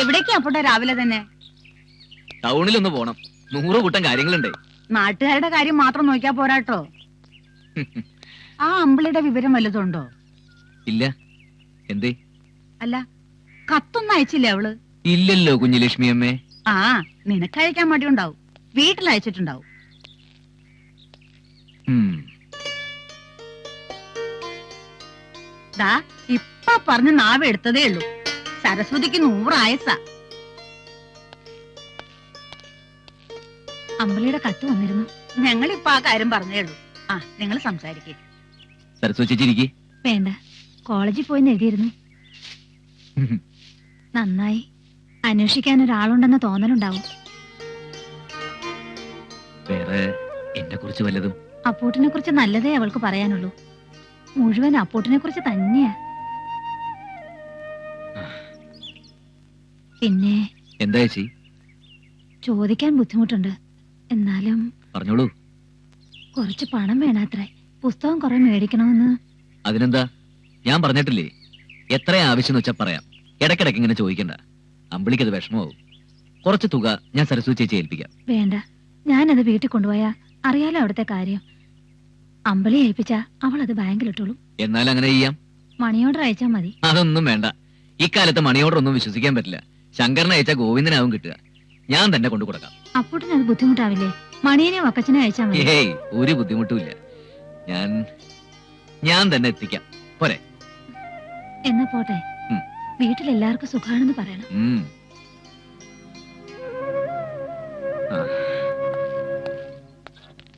എവിടേക്കാ അപ്പോട്ടെ രാവിലെ തന്നെ? ടൗണിലൊന്ന് പോണം. നൂറ് കൂട്ടം കാര്യങ്ങളുണ്ട്. നാട്ടുകാരുടെ കാര്യം മാത്രം നോക്കിയാ പോരാട്ടോ. ആ അമ്പിളിയുടെ വിവരം വല്ലതുണ്ടോ ഇല്ല. എന്തേ? അല്ല കത്തൊന്നും അയച്ചില്ലേ അവൾ? ഇല്ലല്ലോ കുഞ്ഞുലക്ഷ്മി അമ്മേ. ആ നിനക്ക് അയക്കാൻ മടിയുണ്ടാവും. വീട്ടിൽ അയച്ചിട്ടുണ്ടാവും. ഇപ്പ ദാ ഇപ്പൊ പറഞ്ഞ് നാവ് എടുത്തതേ ഉള്ളൂ. സരസ്വതിക്ക് നൂറായസ. അമ്പലയുടെ കത്ത് വന്നിരുന്നു. ഞങ്ങൾ ഇപ്പൊ ആ കാര്യം പറഞ്ഞേ ഉള്ളൂ. ആ നിങ്ങൾ സംസാരിക്കേ. സരസ്വതി വേണ്ട. കോളേജിൽ പോയി എഴുതിയിരുന്നു. നന്നായി. അന്വേഷിക്കാൻ ഒരാളുണ്ടെന്ന് തോന്നലുണ്ടാവും. വേറെ എന്നെ കുറിച്ച് വല്ലതും? അപ്പൂട്ടിനെ കുറിച്ച് നല്ലതേ അവൾക്ക് പറയാനുള്ളൂ. മുഴുവൻ അപ്പൂട്ടിനെ കുറിച്ച് തന്നെയാ. പിന്നെ എന്താ ചേച്ചി? ചോദിക്കാൻ ബുദ്ധിമുട്ടുണ്ട്. എന്നാലും പറഞ്ഞോളൂ. കുറച്ച് പണം വേണാത്രേ പുസ്തകം കുറെ മേടിക്കണമെന്ന്. അതിനെന്താ? ഞാൻ പറഞ്ഞിട്ടില്ലേ? എത്ര ആവശ്യം വെച്ചാ പറയാം. ഇടക്കിടക്ക് ഇങ്ങനെ ചോദിക്കണ്ട. അമ്പിളിക്കത് വിഷമമാവും. കുറച്ച് തുക ഞാൻ സരസ്വതി ചേച്ചി ഏൽപ്പിക്കാം. വേണ്ട. ഞാനത് വീട്ടിൽ കൊണ്ടുപോയാ അറിയാലോ അവിടുത്തെ കാര്യം. അമ്പിളി ഏൽപ്പിച്ചാ അവൾ അത് ബാങ്കിലിട്ടോളും. എന്നാൽ അങ്ങനെ ചെയ്യാം. മണി ഓർഡർ അയച്ചാ മതി. അതൊന്നും വേണ്ട. ഇക്കാലത്ത് മണി ഓർഡർ ഒന്നും വിശ്വസിക്കാൻ പറ്റില്ല. ശങ്കരനെ അയച്ചാൽ ഗോവിന്ദനാവും കിട്ടുക. ഞാൻ തന്നെ കൊണ്ടു കൊടുക്കാം. അപ്പൂട്ടിന് അത് ബുദ്ധിമുട്ടാവില്ലേ? മണിയനെ വക്കച്ചനെ അയച്ചാ മതി. ഏയ് ഒരു ബുദ്ധിമുട്ടുമില്ല ഞാൻ ഞാൻ തന്നെ എത്തിക്കാം. പോരെ. എന്നാ പോട്ടെ. വീട്ടിൽ എല്ലാവർക്കും സുഖാണെന്ന് പറയണം. ഉം.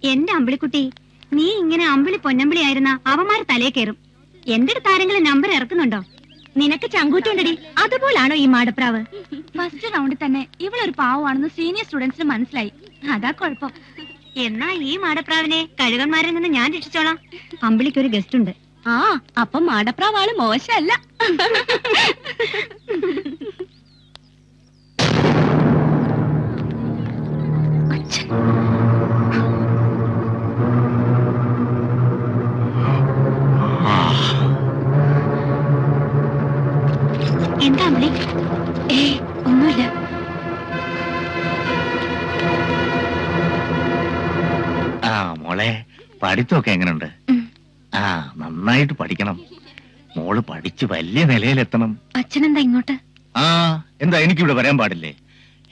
എന്റെ അമ്പിളിക്കുട്ടി നീ ഇങ്ങനെ അമ്പിളി പൊന്നമ്പിളി ആയിരുന്ന അവന്മാര് തലേ കയറും. എന്റെ താരങ്ങളെ ആരെങ്കിലും നമ്പർ ഇറക്കുന്നുണ്ടോ? നിനക്ക് ചങ്കൂറ്റുണ്ടടി. അതുപോലാണോ ഈ മാടപ്രാവ്? ഫസ്റ്റ് റൗണ്ടിൽ തന്നെ ഇവളൊരു പാവമാണെന്ന് സീനിയർ സ്റ്റുഡൻസിന് മനസ്സിലായി. അതാ കുഴപ്പം. എന്നാ ഈ മാടപ്രാവിനെ കഴുകന്മാരിൽ നിന്ന് ഞാൻ രക്ഷിച്ചോളാം. അമ്പിളിക്ക് ഒരു ഗസ്റ്റ് ഉണ്ട്. ആ അപ്പം മാടപ്രാവാൾ മോശമല്ല. അച്ഛൻ. എന്താ അമ്മേ? ഏ ഒന്നുമില്ല. ആ മോളെ പഠിത്തമൊക്കെ എങ്ങനെയുണ്ട് ആ നന്നായിട്ട് പഠിക്കണം. മോൾ പഠിച്ച് വലിയ നിലയിലെത്തണം. അച്ഛനെന്താ ഇങ്ങോട്ട്? ആ എന്താ എനിക്കിവിടെ വരാൻ പാടില്ലേ?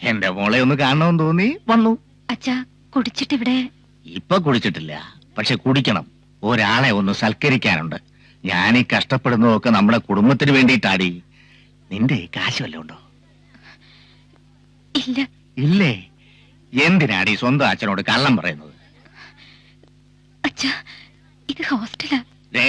എന്റെ മോളെ ഒന്ന് കാണണമെന്ന് തോന്നി വന്നു. അച്ഛാ കുടിച്ചിട്ട് ഇവിടെ ഇപ്പൊ കുടിച്ചിട്ടില്ല പക്ഷെ കുടിക്കണം. ഒരാളെ ഒന്ന് സൽക്കരിക്കാനുണ്ട്. ഞാൻ ഈ കഷ്ടപ്പെടുന്നതൊക്കെ നമ്മുടെ കുടുംബത്തിന് വേണ്ടിയിട്ടാടി. നിന്റെ കാശ് വല്ലതും ഉണ്ടോ? ഇല്ല. ഇല്ലേ? എന്തിനാടി സ്വന്തം അച്ഛനോട് കള്ളം പറയുന്നത്? അച്ഛാ ഇത് ഹോസ്റ്റലാ. ദേ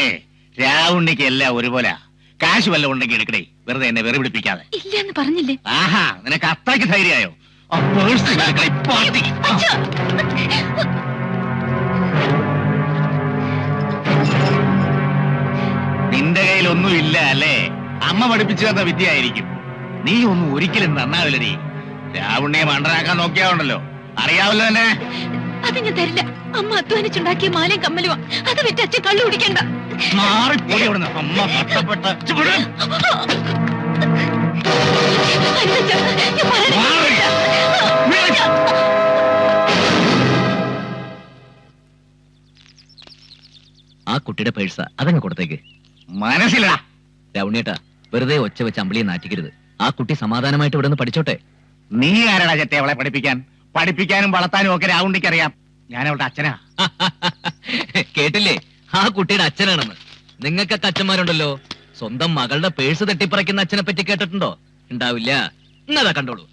രാവുണ്ണിക്ക് എല്ലാം ഒരുപോലെ കാശ് വല്ല ഉണ്ടെങ്കിൽ എടുക്കണേ വെറുതെ എന്നെ വെറു പിടിപ്പിക്കാതെ ഇല്ല എന്ന് പറഞ്ഞില്ലേ? ആഹാ നിനക്ക് അത്രയ്ക്ക് ധൈര്യമായോ? ആ പേഴ്സ് എടുക്കടേ, പാട്ടി. നിന്റെ കയ്യിലൊന്നും ഇല്ല അല്ലേ? അമ്മ പഠിപ്പിച്ചു തന്ന വിദ്യയായിരിക്കും. നീ ഒന്നും ഒരിക്കലും നന്നാവില്ല നീ രാവുണ്ണിയെ മണ്ടനാക്കാൻ നോക്കിയാവുണ്ടല്ലോ. അറിയാവല്ലോ തന്നെ അത് ഞാൻ തരില്ല. അമ്മ അധ്വാനിച്ചുണ്ടാക്കിയ മാലയും കമ്മലുവാ അത് വിറ്റ് അച്ഛൻ കള്ളു കുടിക്കണ്ട. മാറിപ്പോയി അവിടുന്ന്. അമ്മ കഷ്ടപ്പെട്ട. ആ കുട്ടിയുടെ പേഴ്സ. അതങ്ങ് കൊടുത്തേക്ക്. മനസ്സിലാ. രവണിയേട്ടാ വെറുതെ ഒച്ച വെച്ച് അമ്പിളിയെ നാറ്റിക്കരുത്. ആ കുട്ടി സമാധാനമായിട്ട് ഇവിടെ നിന്ന് പഠിച്ചോട്ടെ. നീ ആരടാ ചെത്തെ അവളെ പഠിപ്പിക്കാൻ? പഠിപ്പിക്കാനും വളർത്താനും ഒക്കെ രാവുണ്ടിക്ക് അറിയാം ഞാൻ അവളുടെ അച്ഛനാ. കേട്ടില്ലേ? ആ കുട്ടിയുടെ അച്ഛനാണെന്ന്. നിങ്ങൾക്കൊക്കെ അച്ഛന്മാരുണ്ടല്ലോ. സ്വന്തം മകളുടെ പേഴ്സ് തട്ടിപ്പറിക്കുന്ന അച്ഛനെ പറ്റി കേട്ടിട്ടുണ്ടോ? ഉണ്ടാവില്ല. എന്നതാ കണ്ടോളൂ.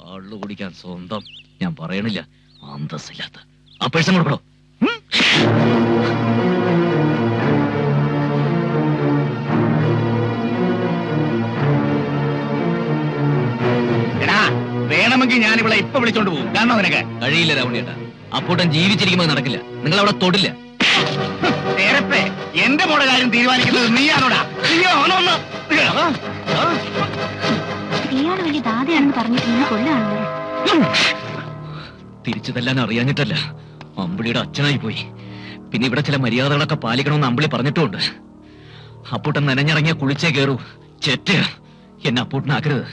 കള്ളു കുടിക്കാൻ സ്വന്തം. ഞാൻ പറയണില്ല. അന്തസ്സില്ലാത്ത. ആ പേഴ്സും കൊടുക്കണോ? വേണമെങ്കിൽ ഞാൻ ഇവിടെ ഇപ്പൊ വിളിച്ചോണ്ട് പോകും. കാരണം അവനൊക്കെ കഴിയില്ല രാവണിയേട്ടാ അപ്പൂട്ടൻ ജീവിച്ചിരിക്കുമ്പോൾ നടക്കില്ല. നിങ്ങൾ അവിടെ തൊടില്ല. നേരത്തെ എന്റെ മോടെ കാര്യം തീരുമാനിക്കുന്നത് നീയാണോടാ? നീയാണോന്ന് ഇയാൾ വലിയ ദാതയാണെന്ന് പറഞ്ഞിട്ട് നീ കൊല്ലാണല്ലോ തിരിച്ചു തല്ലാൻ അറിയാഞ്ഞിട്ടല്ല. അമ്പിളിയുടെ അച്ഛനായി പോയി. പിന്നെ ഇവിടെ ചില മര്യാദകളൊക്കെ പാലിക്കണമെന്ന് അമ്പിളി പറഞ്ഞിട്ടുമുണ്ട്. അപ്പൂട്ടൻ നനഞ്ഞിറങ്ങിയ കുളിച്ചേ കയറൂ ചെറ്റ എന്നെ അപ്പൂട്ടനാക്കരുത്.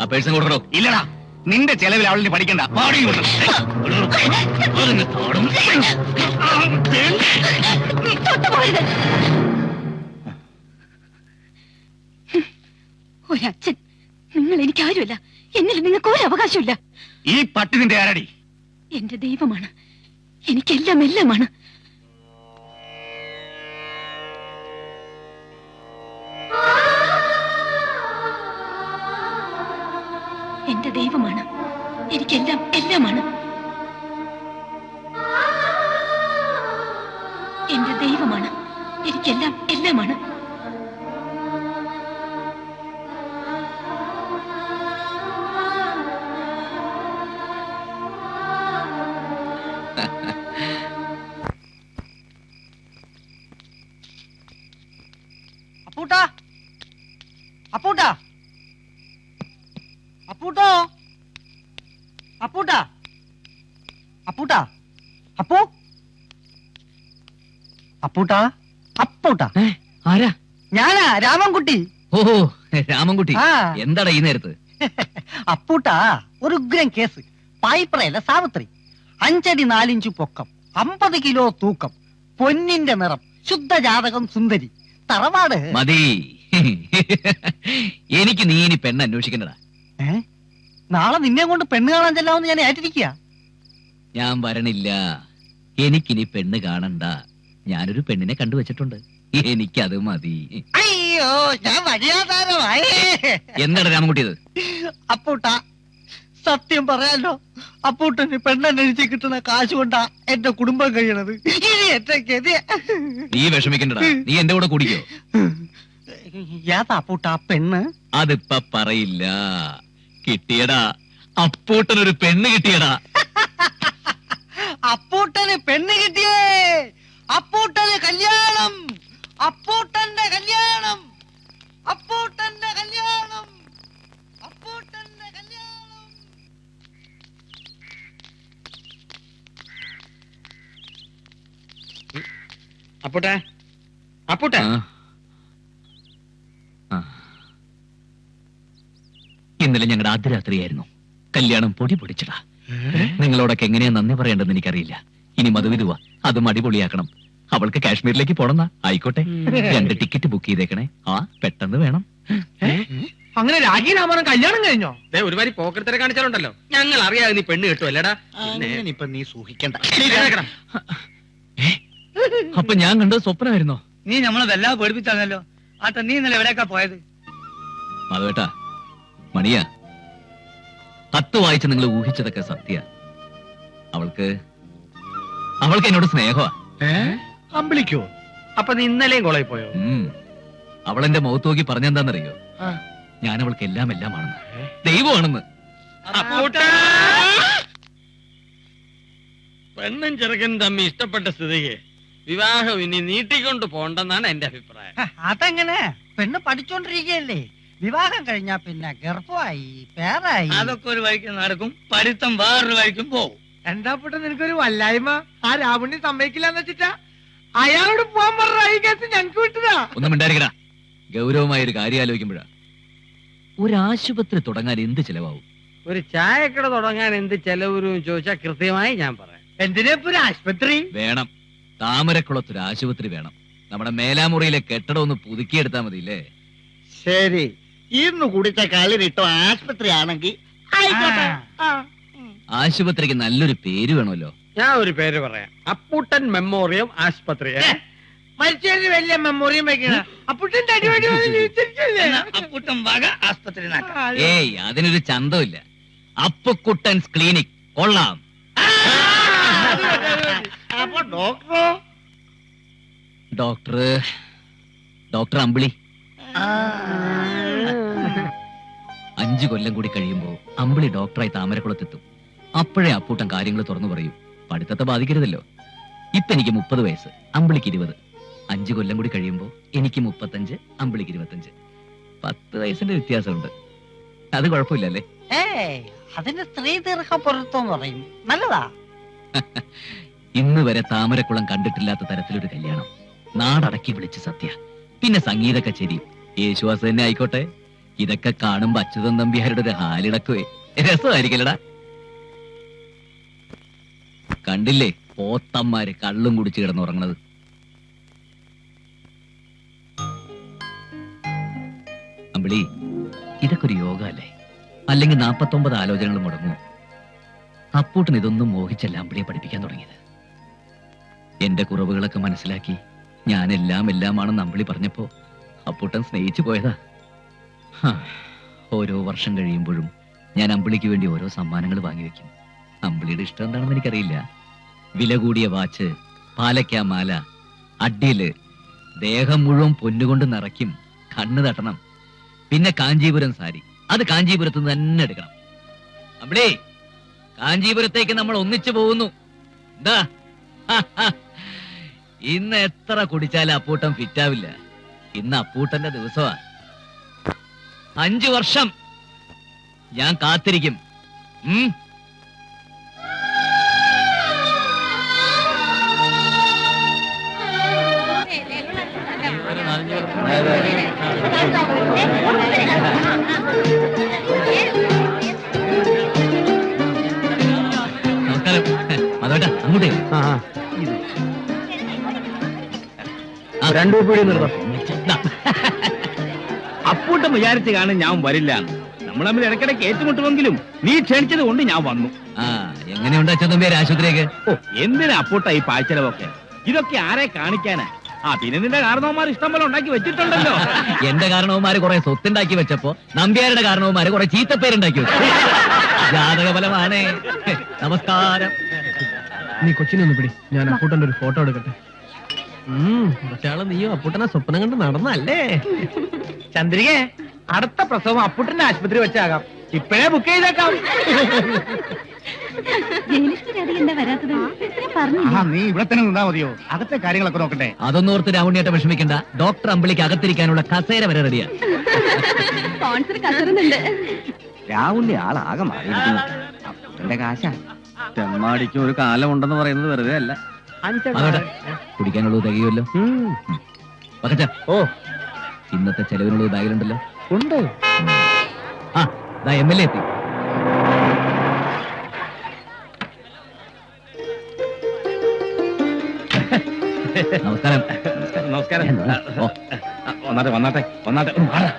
ആ പേഴ്സൺ കൊടുക്കണോ? ഇല്ലടാ. നിന്റെ ചെലവിൽ അവളിന് പഠിക്കണ്ട. പാടി. ഒരച്ഛൻ. നിങ്ങൾ എനിക്കാരുമല്ല. എന്നിൽ നിങ്ങൾക്ക് ഒരു അവകാശമില്ല ഈ പട്ടി നിന്റെ ആരടി? എന്റെ ദൈവമാണ്. എനിക്കെല്ലാം എല്ലാമാണ്. അപ്പൂട്ടാ? അപ്പൂട്ടാ. ആരാ? ഞാനാ രാമൻകുട്ടി. ഓ രാമൻകുട്ടി. എന്താടാ ഈ നേരത്ത്? അപ്പൂട്ടാ ഒരു ഉഗ്രം കേസ്. പായിപ്രയല്ല സാവിത്രി. അഞ്ചടി നാലിഞ്ചു പൊക്കം. അമ്പത് കിലോ തൂക്കം. പൊന്നിന്റെ നിറം. ശുദ്ധജാതകം സുന്ദരി. തറവാട്. മതി. എനിക്ക് നീ ഇനി പെണ്ണ് അന്വേഷിക്കണ്ടടാ. നാളെ നിന്നെ കൊണ്ട് പെണ്ണ് കാണാൻ ചെല്ലാമെന്ന് ഞാൻ ഏറ്റിരിക്കുക ഞാൻ വരണില്ല. എനിക്കിനി പെണ്ണ് കാണണ്ട. ഞാനൊരു പെണ്ണിനെ കണ്ടുവച്ചിട്ടുണ്ട്. എനിക്കത് മതി. അയ്യോ ഞാൻ വഴിയാധാരമായി എന്താണ് രാമൻകുട്ടി ഇത് അപ്പൂട്ട സത്യം പറയാലോ അപ്പൂട്ടന് പെണ്ണന്വേഷിച്ച് കിട്ടുന്ന കാശ് കൊണ്ടാ എന്റെ കുടുംബം കഴിയണത്. ഇനി എന്റെ ഗതി. നീ വിഷമിക്കണ്ടടാ. നീ എന്റെ കൂടെ കുടിക്കോ. ഏതാ അപ്പൂട്ട പെണ്ണ്? അതിപ്പ പറയില്ല. കിട്ടിയടാ. അപ്പൂട്ടനൊരു പെണ്ണ് കിട്ടിയടാ. അപ്പൂട്ടന് പെണ്ണ് കിട്ടിയേ. അപ്പൂട്ടന് കല്യാണം. അപ്പൂട്ടന്റെ കല്യാണം. അപ്പൂട്ടന്റെ കല്യാണം. അപ്പൂട്ടന്റെ കല്യാണം. അപ്പൂട്ട? അപ്പൂട്ട. ഇന്നലെ ഞങ്ങളുടെ ആദ്യരാത്രിയായിരുന്നു കല്യാണം പൊടി പൊടിച്ചടാ നിങ്ങളോടൊക്കെ എങ്ങനെയാ നന്ദി പറയേണ്ടതെന്ന് എനിക്കറിയില്ല. ഇനി മധുവിധുവ അതും അടിപൊളിയാക്കണം. അവൾക്ക് കാശ്മീരിലേക്ക് പോണെന്നാ. ആയിക്കോട്ടെ. രണ്ട് ടിക്കറ്റ് ബുക്ക് ചെയ്തേക്കണേ. ആ പെട്ടെന്ന് വേണം. അങ്ങനെ രാഖി രാമനും കല്യാണം കഴിഞ്ഞോ? ദേ ഒരുപാട് പോക്കരത്തരെ കാണിച്ചാലുണ്ടല്ലോ. ഞങ്ങൾ അറിയാതെ നീ പെണ്ണ് കിട്ടും അല്ലേടാ പിന്നെ ഇപ്പൊ നീ സൂഹിക്കണ്ട. അപ്പൊ ഞാൻ കണ്ടത് സ്വപ്നമായിരുന്നോ? നീ നമ്മളെ വല്ലാതെ പേടിപ്പിച്ചാണല്ലോ. അത്ത നീ ഇന്നലെ എവിടേക്കാ പോയത്? മാധവേട്ടാ മണിയാ. കത്ത് വായിച്ച് നിങ്ങൾ ഊഹിച്ചതൊക്കെ സത്യ അവൾക്ക് അവൾക്ക് എന്നോട് സ്നേഹമാ. അമ്പിളിക്കോ അപ്പൊ നീ ഇന്നലെയും കോളേജിൽ പോയോ? അവൾ എന്റെ മുഖത്ത് നോക്കി പറഞ്ഞെന്താന്നറിയോ? ഞാൻ അവൾക്ക് എല്ലാം എല്ലാമാണെന്ന് ദൈവമാണെന്ന്. പെണ്ണും ചെറുക്കനും തമ്മി ഇഷ്ടപ്പെട്ട സ്ഥിതിക്ക് വിവാഹം ഇനി നീട്ടിക്കൊണ്ട് പോണ്ടെന്നാണ് എന്റെ അഭിപ്രായം. അതെങ്ങനെ? പെണ്ണ് പഠിച്ചോണ്ടിരിക്കുകയല്ലേ? വിവാഹം കഴിഞ്ഞാ പിന്നെ ഗർഭമായി പേരായി. അതൊക്കെ ഒരു വഴിക്ക് നടക്കും പഠിത്തം വേറൊരു വഴിക്കും പോകും. എന്താ പൊട്ട നിനക്കൊരു വല്ലായ്മ? ആ രാവണി സമ്മതിക്കില്ലെന്ന് വെച്ചിട്ടാ അയാളോട് പോവാൻ പറഞ്ഞ ഈ കേസ് ഞങ്ങക്ക് വിട്ടതാ. ഒന്നും മിണ്ടായിരിക്കടാ ഗൗരവമായ ഒരു കാര്യം ആലോചിക്കുമ്പോഴാ. ഒരു ആശുപത്രി തുടങ്ങാൻ എന്ത് ചെലവാകും ഒരു ചായക്കട തുടങ്ങാൻ എന്ത് ചെലവരും ചോദിച്ചാൽ കൃത്യമായി ഞാൻ പറയാം. എന്തിനാ ഒരു ആശുപത്രി? വേണം. താമരക്കുളത്തൊരു ആശുപത്രി വേണം. നമ്മുടെ മേലാമുറിയിലെ കെട്ടിടം ഒന്ന് പുതുക്കിയെടുത്താ മതിയില്ലേ? ശരി. ഇന്ന് കുടിച്ച കളിരിട്ടോ ആശുപത്രി ആണെങ്കിൽ ആയിക്കോട്ടെ. ആ. ആശുപത്രിക്ക് നല്ലൊരു പേര് വേണമല്ലോ. ഞാൻ ഒരു പേര് പറയാം. അപ്പൂട്ടൻ മെമ്മോറിയം ആശുപത്രി. മരിച്ചതിന് വലിയ മെമ്മോറിയം വെക്കണ അപ്പൂട്ടൻ അപ്പൂട്ടൻ വക ആസ്പത്രി ഏയ് അതിനൊരു ചന്തമില്ല അപ്പുക്കുട്ടൻസ് ക്ലിനിക്. കൊള്ളാം. അപ്പൊ ഡോക്ടറോ? Doctor doctor Ambili. അഞ്ചു കൊല്ലം കൂടി കഴിയുമ്പോ അമ്പിളി ഡോക്ടറായി താമരക്കുളത്തെത്തും. അപ്പോഴേ അപ്പൂട്ടൻ കാര്യങ്ങൾ തുറന്നു പറയും. പഠിത്തത്തെ ബാധിക്കരുതല്ലോ. ഇപ്പൊ എനിക്ക് മുപ്പത് വയസ്സ് അമ്പിളിക്ക് ഇരുപത്. അഞ്ചു കൊല്ലം കൂടി കഴിയുമ്പോൾ എനിക്ക് മുപ്പത്തഞ്ച് അമ്പിളിക്ക് ഇരുപത്തഞ്ച്. പത്ത് വയസ്സിന്റെ വ്യത്യാസമുണ്ട്. അത് കുഴപ്പമില്ലല്ലേ? അതിന് സ്ത്രീ ദീർഘ പൊരുത്തം പറയും. നല്ലതാ. ഇന്ന് വരെ താമരക്കുളം കണ്ടിട്ടില്ലാത്ത തരത്തിലൊരു കല്യാണം. നാടടക്കി വിളിച്ച് സത്യ. പിന്നെ സംഗീത കച്ചേരി. യേശുവാസ് തന്നെ ആയിക്കോട്ടെ. ഇതൊക്കെ കാണുമ്പോ അച്യുതൻ നമ്പ്യാരുടെ ഒരു ഹാലിടക്കുവേ. രസമായിരിക്കലടാ കണ്ടില്ലേ? പോത്തന്മാര് കള്ളും കുടിച്ച് കിടന്നുറങ്ങണത്. അമ്പിളി ഇതൊക്കെ ഒരു യോഗ അല്ലേ അല്ലെങ്കിൽ നാപ്പത്തൊമ്പത് ആലോചനകൾ മുടങ്ങും അപ്പൂട്ടൻ ഇതൊന്നും മോഹിച്ചല്ല അമ്പിളിയെ പഠിപ്പിക്കാൻ തുടങ്ങിയത്. എന്റെ കുറവുകളൊക്കെ മനസ്സിലാക്കി ഞാൻ എല്ലാം എല്ലാമാണെന്ന് അമ്പിളി പറഞ്ഞപ്പോ അപ്പൂട്ടൻ സ്നേഹിച്ചു പോയതാ. ഓരോ വർഷം കഴിയുമ്പോഴും ഞാൻ അമ്പിളിക്ക് വേണ്ടി ഓരോ സമ്മാനങ്ങൾ വാങ്ങിവെക്കും. അമ്പിളിയുടെ ഇഷ്ടം എന്താണെന്ന് എനിക്കറിയില്ല. വില കൂടിയ വാച്ച് പാലക്ക മാല അഡ്ഡിയിൽ ദേഹം മുഴുവൻ പൊന്നുകൊണ്ട് നിറയ്ക്കും കണ്ണ് തട്ടണം. പിന്നെ കാഞ്ചീപുരം സാരി. അത് കാഞ്ചീപുരത്ത് നിന്ന് തന്നെ എടുക്കണം. അമ്പിളി കാഞ്ചീപുരത്തേക്ക് നമ്മൾ ഒന്നിച്ചു പോകുന്നു. എന്താ? ഇന്ന് എത്ര കുടിച്ചാലും അപ്പൂട്ടൻ ഫിറ്റാവില്ല ഇന്ന് അപ്പൂട്ടന്റെ ദിവസമാ. അഞ്ചു വർഷം ഞാൻ കാത്തിരിക്കും. ഉം? നമസ്കാരം അതോട്ടാ ആ, രണ്ടു പീടി നിർത്താം ദാ. അപ്പൂട്ടം വിചാരിച്ച് കാണും ഞാൻ വരില്ല നമ്മൾ തമ്മിൽ ഇടയ്ക്കിടയ്ക്ക് ഏറ്റുമുട്ടുമെങ്കിലും നീ ക്ഷണിച്ചത് കൊണ്ട് ഞാൻ വന്നു ആ എങ്ങനെയുണ്ട് ആശുപത്രിയൊക്കെ എന്തിനാ അപ്പൂട്ട ഈ പാഴ്ചലവൊക്കെ ഇതൊക്കെ ആരെ കാണിക്കാനാ? ആ പിന്നെ നിന്റെ കാരണവന്മാർ ഇഷ്ടം പോലെ ഉണ്ടാക്കി വെച്ചിട്ടുണ്ടല്ലോ. എന്റെ കാരണവന്മാര് കുറെ സ്വത്തുണ്ടാക്കി വെച്ചപ്പോ നമ്പ്യാരുടെ കാരണവന്മാര് കുറെ ചീത്തപ്പേരുണ്ടാക്കി വെച്ചു. ജാതക ഫലമാണ് നമസ്കാരം. നീ കൊച്ചിനൊന്ന് പിടി. ഞാൻ അപ്പൂട്ടന്റെ ഒരു ഫോട്ടോ എടുക്കട്ടെ? മറ്റാൾ നീയോ അപ്പൂട്ടനെ സ്വപ്നം കണ്ട് നടന്നല്ലേ ചന്ദ്രികേ അടുത്ത പ്രസവം അപ്പൂട്ടന്റെ ആശുപത്രി വെച്ചാകാം. ഇപ്പഴേ ബുക്ക് ചെയ്തേക്കാം. ജയലക്ഷ്മി എന്താ വരാത്തത്? പറഞ്ഞു ആ നീ ഇവിടെ തന്നെ നിന്നാ മതിയോ? അകത്തെ കാര്യങ്ങളൊക്കെ നോക്കണ്ടേ? അതൊന്നും ഓർത്ത് രാവുണ്ണിയേട്ട വിഷമിക്കണ്ട. ഡോക്ടർ അമ്പിളിക്ക് അകത്തിരിക്കാനുള്ള കസേര വരെ റെഡിയാ രാവുണ്ണി ആളാകെ മാറിയിരിക്കുന്നു. കാശാ കാശ. തെമ്മാടിക്ക് ഒരു കാലം ഉണ്ടെന്ന് പറയുന്നത് വെറുതെ അല്ല. കുടിക്കാനുള്ളത് തികയുമല്ലോ. ഓ ഇന്നത്തെ ചെലവിനുള്ളത് ബാഗിലുണ്ടല്ലോ. ഉണ്ട്? ആ എം എൽ എ എത്തി. നമസ്കാരം. നമസ്കാരം. വന്നാട്ടെ വന്നാട്ടെ വന്നാട്ടെ. ഒന്ന് മാറ്.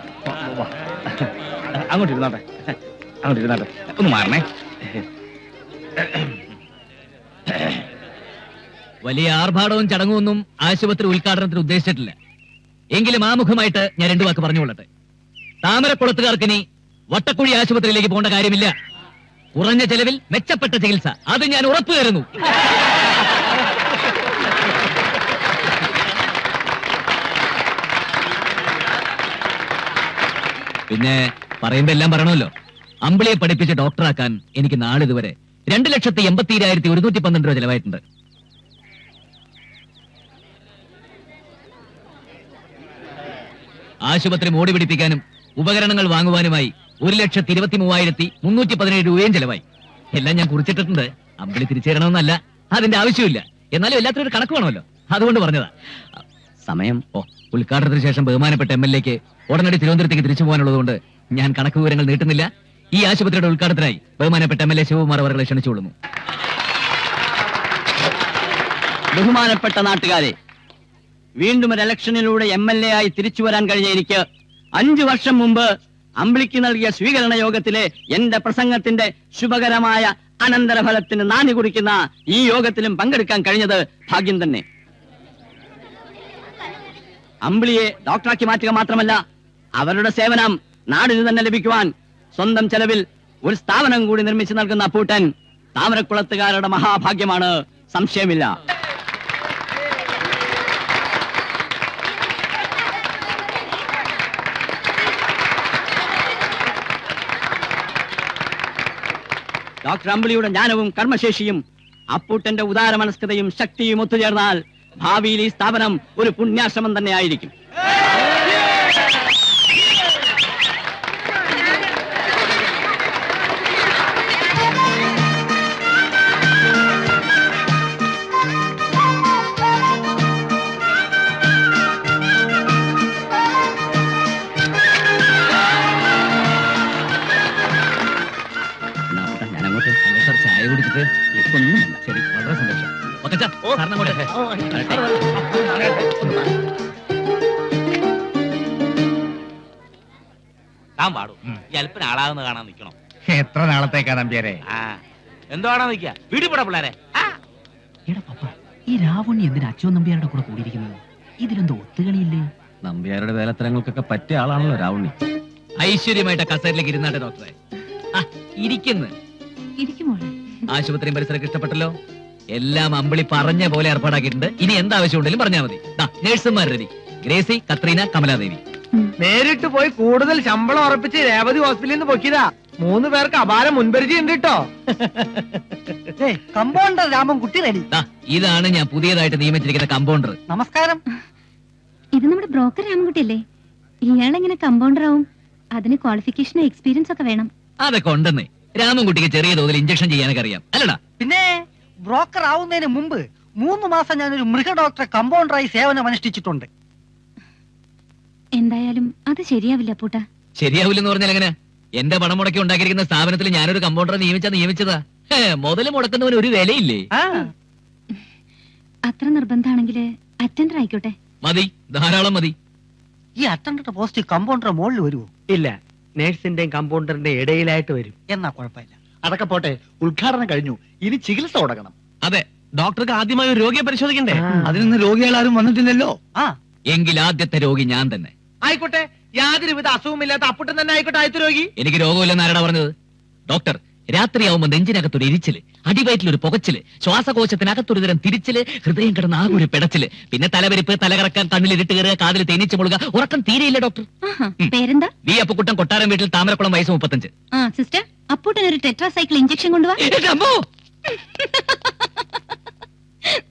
അങ്ങോട്ട് ഇരുന്നാട്ടെ. അങ്ങോട്ട് ഇരുന്നാട്ടെ. ഒന്ന് മാറണേ. വലിയ ആർഭാടവും ചടങ്ങുമൊന്നും ആശുപത്രി ഉദ്ഘാടനത്തിന് ഉദ്ദേശിച്ചിട്ടില്ല. എങ്കിലും ആമുഖമായിട്ട് ഞാൻ രണ്ടു വാക്ക് പറഞ്ഞുകൊള്ളട്ടെ. താമരക്കുളത്തുകാർക്ക് ഇനി വട്ടക്കുഴി ആശുപത്രിയിലേക്ക് പോകേണ്ട കാര്യമില്ല. കുറഞ്ഞ ചെലവിൽ മെച്ചപ്പെട്ട ചികിത്സ. അത് ഞാൻ ഉറപ്പു തരുന്നു. പിന്നെ പറയുമ്പോ എല്ലാം പറയണമല്ലോ. അമ്പിളിയെ പഠിപ്പിച്ച് ഡോക്ടറാക്കാൻ എനിക്ക് നാളിതുവരെ രണ്ട് ലക്ഷത്തി എൺപത്തിരായിരത്തി ഒരുന്നൂറ്റി പന്ത്രണ്ട് രൂപ ചെലവായിട്ടുണ്ട്. ആശുപത്രി മോടി പിടിപ്പിക്കാനും ഉപകരണങ്ങൾ വാങ്ങുവാനുമായി ഒരു ലക്ഷത്തി ഇരുപത്തി മൂവായിരത്തി മുന്നൂറ്റി പതിനേഴ് രൂപയും ചെലവായി. എല്ലാം ഞാൻ കുറിച്ചിട്ടിട്ടുണ്ട്. അമ്പിളി തിരിച്ചു തരണമെന്നല്ല അതിന്റെ ആവശ്യമില്ല എന്നാലും എല്ലാത്തിനും ഒരു കണക്ക് വേണമല്ലോ. അതുകൊണ്ട് പറഞ്ഞതാ. സമയം. ഓ ഉദ്ഘാടനത്തിന് ശേഷം ബഹുമാനപ്പെട്ട എം എൽ എക്ക് ഉടനടി തിരുവനന്തപുരത്തേക്ക് തിരിച്ചു പോകാനുള്ളതുകൊണ്ട് ഞാൻ കണക്ക് വിവരങ്ങൾ നീട്ടുന്നില്ല. ഈ ആശുപത്രിയുടെ ഉദ്ഘാടനത്തിനായി ബഹുമാനപ്പെട്ട എം എൽ എ ശിവകുമാർ അവരെ ക്ഷണിച്ചുകൊള്ളുന്നു. ബഹുമാനപ്പെട്ട നാട്ടുകാരെ വീണ്ടും ഒരു ഇലക്ഷനിലൂടെ എം എൽ എ ആയി തിരിച്ചു വരാൻ കഴിഞ്ഞ എനിക്ക് അഞ്ചു വർഷം മുമ്പ് അമ്പിളിക്ക് നൽകിയ സ്വീകരണ യോഗത്തിലെ എന്റെ പ്രസംഗത്തിന്റെ ശുഭകരമായ അനന്തരഫലത്തിന് നാന്ദി കുറിക്കുന്ന ഈ യോഗത്തിലും പങ്കെടുക്കാൻ കഴിഞ്ഞത് ഭാഗ്യം തന്നെ. അമ്പിളിയെ ഡോക്ടറാക്കി മാറ്റുക മാത്രമല്ല അവരുടെ സേവനം നാടിന് തന്നെ ലഭിക്കുവാൻ സ്വന്തം ചെലവിൽ ഒരു സ്ഥാപനം കൂടി നിർമ്മിച്ചു നൽകുന്ന അപ്പൂട്ടൻ താമരക്കുളത്തുകാരുടെ മഹാഭാഗ്യമാണ്. സംശയമില്ല. ഡോക്ടർ അമ്പിളിയുടെ ജ്ഞാനവും കർമ്മശേഷിയും അപ്പൂട്ടന്റെ ഉദാരമനസ്കതയും ശക്തിയും ഒത്തുചേർന്നാൽ ഭാവിയിൽ ഈ സ്ഥാപനം ഒരു പുണ്യാശ്രമം തന്നെ താൻ പാടും. അല്പന ആളാവുന്ന കാണാൻ നിൽക്കണം? എത്ര നാളത്തേക്കാ നമ്പ്യാരെ? ആ. എന്തോ കാണാൻ നിൽക്കുക? വീട്ടിൽ പോടാ പിള്ളേരെ. എടാ പപ്പ ഈ രാവണി എന്തിനാ അച്ഛൻ നമ്പ്യാരുടെ കൂടെ കൂടിയിരിക്കുന്നത്? ഇതിലെന്തോ ഒത്തുകളിയില്ലേ? നമ്പ്യാരുടെ വേലത്തരങ്ങൾക്കൊക്കെ പറ്റിയ ആളാണല്ലോ രാവണി ഐശ്വര്യമായിട്ട് കസേരയിലേക്ക് ഇരുന്നാട്ടെ ഡോക്ടറെ. ഇരിക്കുന്നു ഇരിക്കുമോളെ ആശുപത്രിയും പരിസരമൊക്കെ ഇഷ്ടപ്പെട്ടല്ലോ? എല്ലാം അമ്പിളി പറഞ്ഞ പോലെ ഏർപ്പാടാക്കിയിട്ടുണ്ട്. ഇനി എന്താവശ്യമുണ്ടെങ്കിലും പറഞ്ഞാൽ മതി. നേഴ്സുമാർ റെഡി ഗ്രേസി കത്രീന കമലാദേവി. നേരിട്ട് പോയി കൂടുതൽ ശമ്പളം ഉറപ്പിച്ച് രേവതി ഹോസ്പിറ്റലിൽ നിന്ന് പൊക്കിയതാ. മൂന്ന് പേർക്ക് അപാരം മുൻപരിചയം ഉണ്ട് കേട്ടോ. കമ്പൗണ്ടർ രാമൻകുട്ടി റെഡി ദാ, ഇതാണ് ഞാൻ പുതിയതായിട്ട് നിയമിച്ചിരിക്കുന്ന കമ്പൗണ്ടർ നമസ്കാരം. ഇത് നമ്മുടെ ബ്രോക്കർ രാമൻകുട്ടിയല്ലേ? ഇയാളെങ്ങനെ കമ്പൗണ്ടർ ആവും? അതിന് ക്വാളിഫിക്കേഷനും എക്സ്പീരിയൻസ് ഒക്കെ വേണം. അതൊക്കെ ഉണ്ടെന്നേ. രാമൻകുട്ടിക്ക് ചെറിയ തോതിൽ ഇഞ്ചക്ഷൻ ചെയ്യാനൊക്കെ അറിയാം. അല്ലടാ ബ്രോക്കർ ആവുന്നതിന് മുമ്പ് മൂന്ന് മാസം ഞാൻ ഒരു മൃഗ ഡോക്ടറെ കമ്പൗണ്ടറായി സേവനം അനുഷ്ഠിച്ചിട്ടുണ്ട്. എന്തായാലും അത് ശരിയാവില്ല പൂട്ട. ശരിയാവില്ലെന്ന് പറഞ്ഞാൽ എങ്ങനെ? എന്റെ പണം മുടക്കി ഉണ്ടാക്കിയിരിക്കുന്ന സ്ഥാപനത്തിൽ ഞാനൊരു കമ്പൗണ്ടറെ നിയമിച്ചാ നിയമിച്ചതാ. മുതൽ മുടക്കുന്നവന് ഒരു വിലയില്ലേ? ആ. അത്ര നിർബന്ധാണെങ്കിൽ അറ്റൻഡർ ആയിക്കോട്ടെ. മതി ധാരാളം മതി. ഈ അറ്റൻഡർ പോസ്റ്റ് കമ്പൗണ്ടർ മുകളിൽ വരുമോ ഇല്ല നേഴ്സിന്റെയും കമ്പൗണ്ടറിന്റെയും ഇടയിലായിട്ട് വരും. എന്നാ കുഴപ്പമില്ല. അതൊക്കെ പോട്ടെ ഉദ്ഘാടനം കഴിഞ്ഞു. ഇനി ചികിത്സ തുടങ്ങണം. അതെ ഡോക്ടർക്ക് ആദ്യമായി ഒരു രോഗിയെ പരിശോധിക്കണ്ടേ? അതിനൊന്നും രോഗികളാരും വന്നിട്ടില്ലല്ലോ. ആ. എങ്കിൽ ആദ്യത്തെ രോഗി ഞാൻ തന്നെ. ആയിക്കോട്ടെ യാതൊരുവിധ അസുഖമില്ലാത്ത അപ്പുട്ടൻ തന്നെ ആയിക്കോട്ടെ ആദ്യത്തെ രോഗി. എനിക്ക് രോഗമില്ലെന്ന് ആരാടാ പറഞ്ഞത്? ഡോക്ടർ രാത്രിയാവുമ്പോ നെഞ്ചിനകത്തൊരു ഇരിച്ചിൽ അടിവയറ്റിലൊരു പുകച്ചിൽ ശ്വാസകോശത്തിനകത്തൊരു തരം തിരിച്ചിൽ ഹൃദയം കിടന്ന ആകെ ഒരു പിടച്ചിൽ. പിന്നെ തലവരിപ്പ് തലകറക്കാൻ കണ്ണിൽ ഇരുട്ട് കയറുക കാതിൽ തേനീച്ച മുളുക ഉറക്കം തീരെയില്ല ഡോക്ടർ നീ പേരെന്താ? വി അപ്പുക്കുട്ടൻ കൊട്ടാരം വീട്ടിൽ താമരക്കുളം വയസ്സ് മുപ്പത്തഞ്ച്. ആ സിസ്റ്റർ അപ്പൂട്ടൻ ഒരു ടെട്രാസൈക്കിൾ ഇഞ്ചക്ഷൻ അമ്മോ!